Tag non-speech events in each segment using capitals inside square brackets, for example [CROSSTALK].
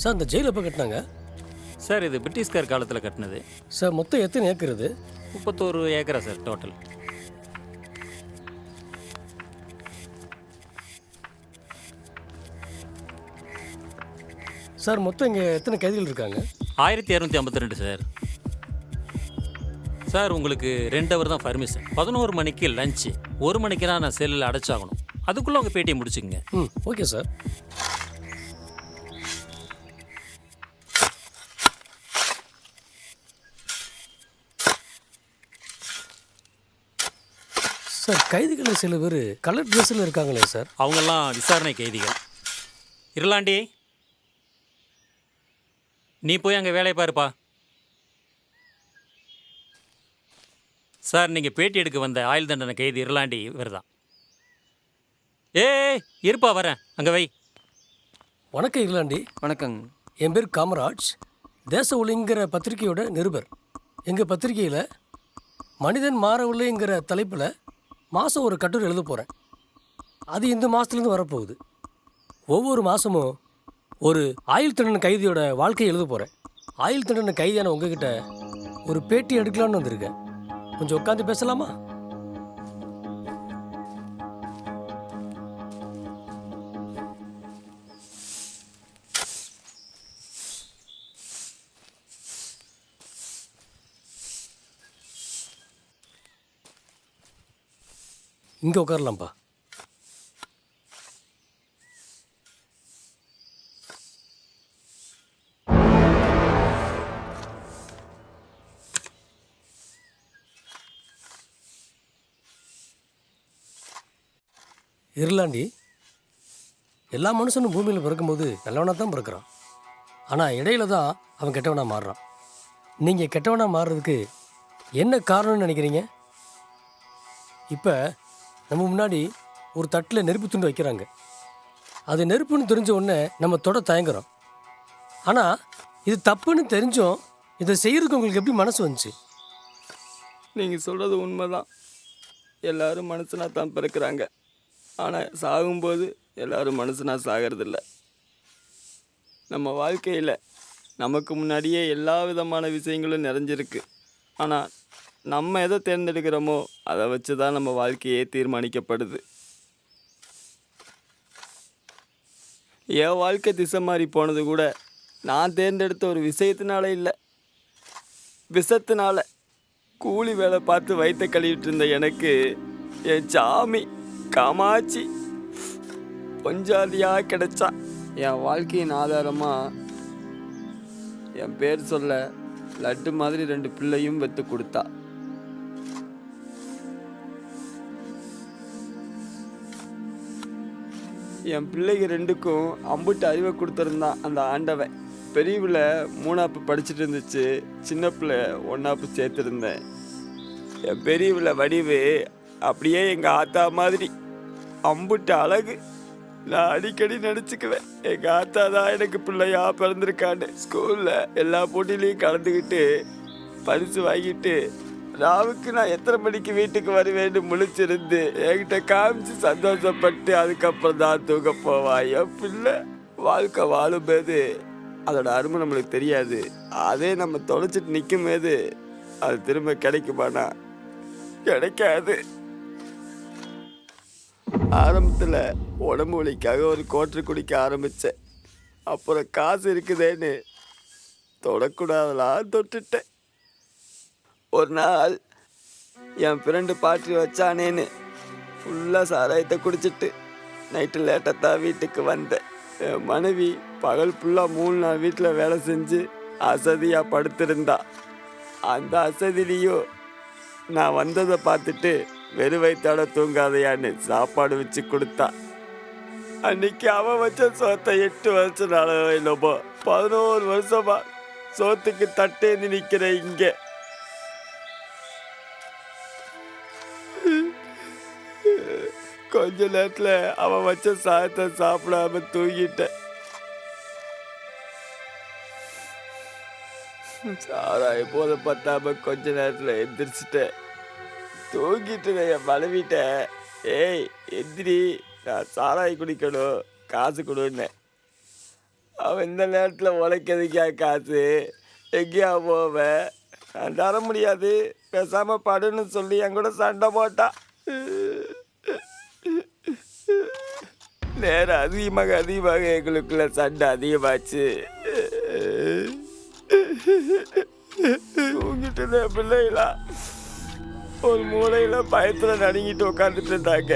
Sir இந்த jail எப்போ கட்டினாங்க? சார் இது பிரிட்டிஷ்கார் காலத்தில் கட்டினது. சார் மொத்தம் எத்தனை ஏக்கர் இது? முப்பத்தோரு ஏக்கரா சார் டோட்டல் சார் மொத்தம் இங்கே எத்தனை கைதிகள் இருக்காங்க? ஆயிரத்தி இரநூத்தி ஐம்பத்தி ரெண்டு சார். சார் உங்களுக்கு ரெண்டு ஹவர் தான் பர்மிஷன் பதினோரு மணிக்கு லஞ்சு ஒரு மணிக்கு நான் செல்லில் அடைச்சாகணும். அதுக்குள்ளே உங்கள் பேட்டியை முடிச்சுக்கங்க. ம் ஓகே சார். கைதிகளில் சில பேர் கலர் ட்ரெஸ்ஸில் இருக்காங்களே சார்? அவங்கெல்லாம் விசாரணை கைதிகள். இருளாண்டி நீ போய் அங்கே வேலையை பாருப்பா. சார் நீங்கள் பேட்டி எடுக்க வந்த ஆயுள் தண்டனை கைதி இருளாண்டி இவர் தான் ஏய் இருப்பா வரேன். அங்கே வை. வணக்கம் இருளாண்டி. வணக்கங்க. என் பேர் காமராஜ். தேச ஒளிங்கிற பத்திரிகையோட நிருபர். எங்கள் பத்திரிகையில் மனிதன் மாறவில்லைங்கிற தலைப்பில் மாதம் ஒரு கட்டுரை எழுத போகிறேன் அது இந்த மாதத்துலேருந்து வரப்போகுது. ஒவ்வொரு மாதமும் ஒரு ஆயுள் தண்டனை கைதியோட வாழ்க்கையை எழுத போகிறேன் ஆயுள் தண்டனை கைதியான உங்ககிட்ட ஒரு பேட்டி எடுக்கலான்னு வந்திருக்கேன். கொஞ்சம் உட்காந்து பேசலாமா? இங்கே உட்காரலாம்ப்பா இருளாண்டி எல்லா மனுஷனும் பூமியில் பிறக்கும்போது நல்லவனாக தான் பிறக்கிறான். ஆனால் இடையில தான் அவன் கெட்டவனாக மாறுறான். நீங்கள் கெட்டவனாக மாறுறதுக்கு என்ன காரணம்னு நினைக்கிறீங்க? இப்போ நம்ம முன்னாடி ஒரு தட்டில் நெருப்பு துண்டு வைக்கிறாங்க. அது நெருப்புன்னு தெரிஞ்ச உடனே நம்ம தொட தயங்குறோம். ஆனால் இது தப்புன்னு தெரிஞ்சும் இதை செய்கிறதுக்கு உங்களுக்கு எப்படி மனசு வந்துச்சு? நீங்கள் சொல்கிறது உண்மைதான். எல்லாரும் மனுஷனாக தான் பிறக்கிறாங்க. ஆனால் சாகும்போது எல்லோரும் மனுஷனாக சாகிறதில்ல. நம்ம வாழ்க்கையில் நமக்கு முன்னாடியே எல்லா விதமான விஷயங்களும் நிறைஞ்சிருக்கு. ஆனால் நம்ம எதை தேர்ந்தெடுக்கிறோமோ அதை வச்சு தான் நம்ம வாழ்க்கையே தீர்மானிக்கப்படுது. என் வாழ்க்கை திசை மாறி போனது கூட நான் தேர்ந்தெடுத்த ஒரு விஷயத்தினால இல்லை. விஷத்தினால. கூலி வேலை பார்த்து வயிற்ற கழுவிட்டு இருந்த எனக்கு என் சாமி காமாட்சி பொஞ்சாதியாக கிடைச்சா. என் வாழ்க்கையின் ஆதாரமாக என் பேர் சொல்ல லட்டு மாதிரி ரெண்டு பிள்ளையும் வெத்து கொடுத்தா. என் பிள்ளைங்க ரெண்டுக்கும் அம்புட்டு அறிவை கொடுத்துருந்தான் அந்த ஆண்டவன். பெரியவில் மூணாப்பு படிச்சுட்டு இருந்துச்சு சின்ன பிள்ளை ஒன்றாப்பு சேர்த்துருந்தேன். என் பெரியவில் வடிவு அப்படியே எங்கள் ஆத்தா மாதிரி. அம்புட்டு அழகு. நான் அடிக்கடி நினச்சிக்குவேன் எங்கள் ஆத்தா தான் எனக்கு பிள்ளையா பிறந்திருக்கான்னு. ஸ்கூலில் எல்லா போட்டிலையும் கலந்துக்கிட்டு பரிசு வாங்கிட்டு ராவுக்கு நான் எத்தனை மணிக்கு வீட்டுக்கு வருவேன்னு முழிச்சிருந்து என்கிட்ட காமிச்சு சந்தோஷப்பட்டு அதுக்கப்புறம் தான் தூங்க போவா. என் பிள்ளை வாழ்க்கை வாழும்போது அதோட அருமை நம்மளுக்கு தெரியாது. அதே நம்ம தொலைச்சிட்டு நிற்கும் போது அது திரும்ப கிடைக்குமாண்ணா கிடைக்காது. ஆரம்பத்தில் உடம்பு வலிக்காக ஒரு கோட்டர் குடிக்க ஆரம்பித்தேன் அப்புறம் காசு இருக்குதேன்னு தொடக்கூடாதலாம் தொட்டுட்டேன். ஒரு நாள் என் ஃப்ரெண்டு பாட்டி வச்சானேன்னு ஃபுல்லாக சாராயத்தை குடிச்சிட்டு நைட்டு லேட்டாக தான் வீட்டுக்கு வந்தேன். என் மனைவி பகல் ஃபுல்லாக மூணு நாள் வீட்டில் வேலை செஞ்சு அசதியாக படுத்திருந்தா. அந்த அசதிலையும் நான் வந்ததை பார்த்துட்டு வெறு வயிற்றோட தூங்காதையான்னு சாப்பாடு வச்சு கொடுத்தா. அன்னைக்கு அவன் வச்ச சோத்தை எட்டு வருஷம் நாளோ இல்லைப்போ பதினோரு வருஷமா சோத்துக்கு தட்டேந்து நிற்கிறேன் இங்கே. கொஞ்ச நேரத்தில் அவன் வச்ச சாயத்தை சாப்பிடாம தூங்கிட்டேன். சாராய போத பத்தாம கொஞ்ச நேரத்தில் எந்திரிச்சிட்டேன். தூங்கிட்டு என் மனைவிட்ட. ஏய் எந்திரி நான் சாராய குடிக்கணும் காசு கொடுன்னேன் அவன் இந்த நேரத்தில் உழைக்கிறதுக்கா காசு? எங்கேயா போவேன் நான் தர முடியாது. பேசாம படுன்னு சொல்லி என் கூட சண்டை போட்டான். நேரம் அதிகமாக அதிகமாக எங்களுக்குள்ள சண்டை அதிகமாச்சு. தூங்கிட்டு இருந்த பிள்ளைகளா ஒரு மூளையில பயத்துல நடுங்கிட்டு உட்காந்துட்டு இருந்தாங்க.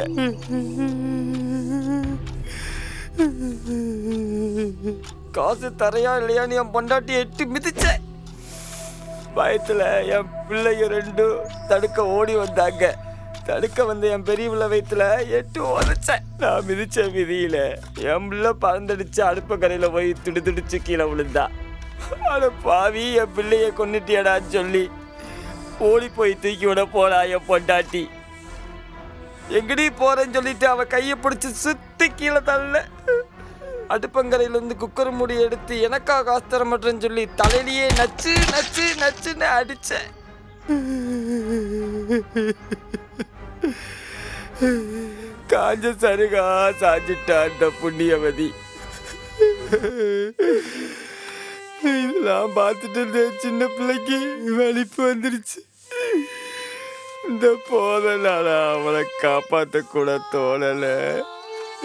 காசு தரையா இல்லையான்னு என் பொண்டாட்டி எட்டு மிதிச்சேன் பயத்துல என் பிள்ளைங்க ரெண்டும் தடுக்க ஓடி வந்தாங்க. தடுக்க வந்த என் பெரிய வயிற்றுல எட்டு உதச்சேன். நான் மிதிச்ச மிதியில என் பிள்ளை பறந்தடிச்சு அடுப்பக்கரையில போய் துடி துடிச்சு கீழே விழுந்தா. அட பாவி என் பிள்ளைய கொன்னுட்டியடான்னு சொல்லி. ஓடி போய் தூக்கி விட போனா என் பொண்டாட்டி. எங்கடி போறேன்னு சொல்லிட்டு அவ கையை பிடிச்சி சுத்தி கீழே தள்ள அடுப்பங்கரையிலேருந்து குக்கர் மூடி எடுத்து எனக்கா காசு தர மாட்டேன்னு சொல்லி தலையிலேயே நச்சு நச்சு நச்சுன்னு அடிச்சேன். காஞ்ச சருகா சாஞ்சிட்டான் அந்த புண்ணியவதி. இதெல்லாம் பார்த்துட்டு இருந்த சின்ன பிள்ளைக்கு வலிப்பு வந்துருச்சு. இந்த போதனால அவளை காப்பாத்த கூட தோணல.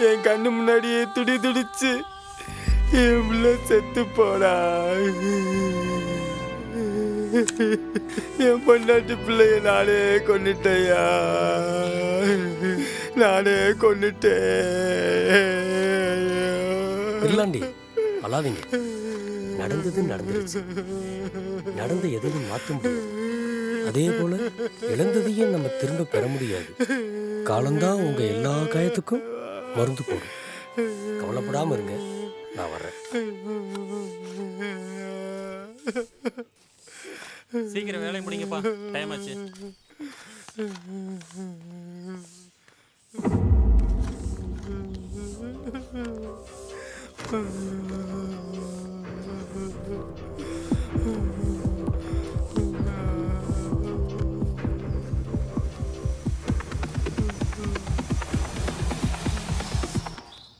என் கண்ணு முன்னாடியே துடி துடிச்சு என் செத்து போடா [LAUGHS] என் பொண்டாட்டி பிள்ளைய நானே கொன்னுட்டேயா? நானே கொன்னுட்டேன் இல்லாண்டி அழாதீங்க. நடந்தது நடந்துருச்சு. நடந்த எதையும் மாற்ற முடியாது அதே போல இழந்ததையும் நம்ம திரும்ப பெற முடியாது. காலம்தான் உங்க எல்லா காயத்துக்கும் மருந்து போடும். கவலைப்படாம இருங்க. நான் வர்றேன். [LAUGHS] சீக்கிரம் வேலையை முடிங்கப்பா. டைம் ஆச்சு.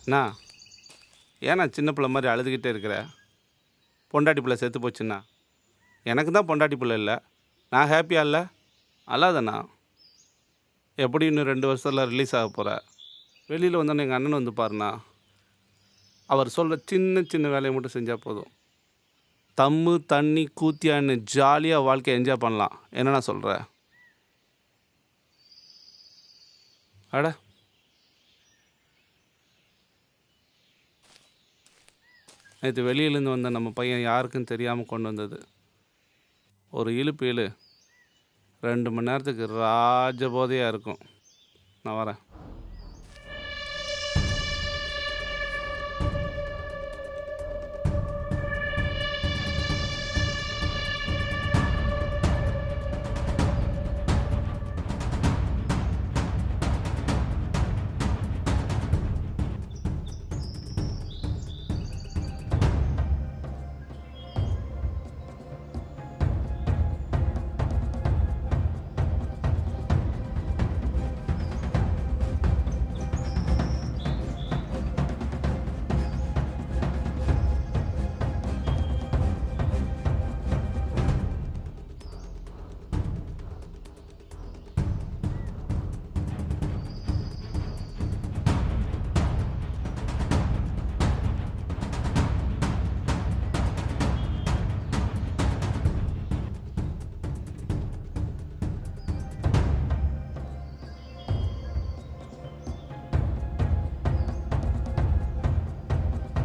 அண்ணா ஏன்னா சின்ன பிள்ளை மாதிரி அழுதுகிட்டே இருக்கிற? பொண்டாட்டி பிள்ளை செத்து போச்சுண்ணா எனக்கு தான் பொண்டாட்டி பிள்ளை இல்லை. நான் ஹாப்பியாக இல்லை? அல்லாதண்ணா. எப்படி இன்னும் ரெண்டு வருஷத்தில் ரிலீஸ் ஆக போகிற வெளியில் வந்தோன்னே எங்கள் அண்ணன் வந்து பாருண்ணா. அவர் சொல்கிற சின்ன சின்ன வேலையை மட்டும் செஞ்சால் போதும். தம்மு தண்ணி கூத்தியான்னு ஜாலியாக வாழ்க்கையை என்ஜாய் பண்ணலாம். என்னண்ணா சொல்கிற அட. நேற்று வெளியிலேருந்து வந்த நம்ம பையன் யாருக்கும் தெரியாமல் கொண்டு வந்தது. ஒரு இழுப்பு இழு. ரெண்டு மணி நேரத்துக்கு ராஜபோதையாக இருக்கும். நான் வரேன்.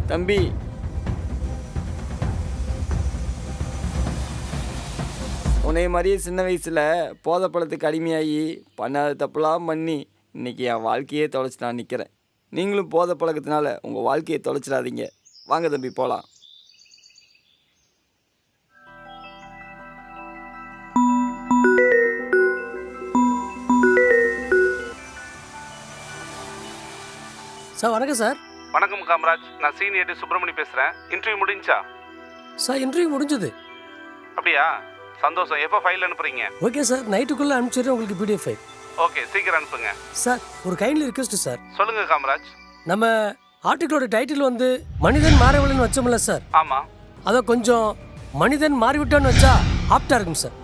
தம்பி. உன்னை மாதிரியே சின்ன வயசில் போதை பழத்துக்கு அடிமையாகி பண்ணாத தப்புலாம் பண்ணி இன்னைக்கு என் வாழ்க்கையே தொலைச்சி நான் நிற்கிறேன் நீங்களும் போதை பழக்கத்தினால உங்கள் வாழ்க்கையை தொலைச்சிடாதீங்க. வாங்க தம்பி போகலாம் சார் வணக்கம் சார். வணக்கம் காமராஜ். நான் சீனியர் சுப்பிரமணி பேசுகிறேன் இன்டர்வியூ முடிஞ்சா? சார் இன்டர்வியூ முடிஞ்சது. அப்படியா? சந்தோஷம். எப்போ ஃபைல் அனுப்புறீங்க? ஓகே சார் நைட்டுக்குள்ளே அனுப்பிச்சிடுறேன் உங்களுக்கு பிடிஎஃப் ஃபைல் ஓகே சீக்கிரம் அனுப்புங்க. சார் ஒரு கைண்ட்லி ரிக்வெஸ்ட் சார். சொல்லுங்க காமராஜ். நம்ம ஆர்டிக்கிளோட டைட்டில் வந்து மனிதன் மாறவில்லைன்னு வச்சோம்ல சார். ஆமாம் அதை கொஞ்சம் மனிதன் மாறிவிட்டான்னு வச்சா ஆப்டா இருக்கும் சார்.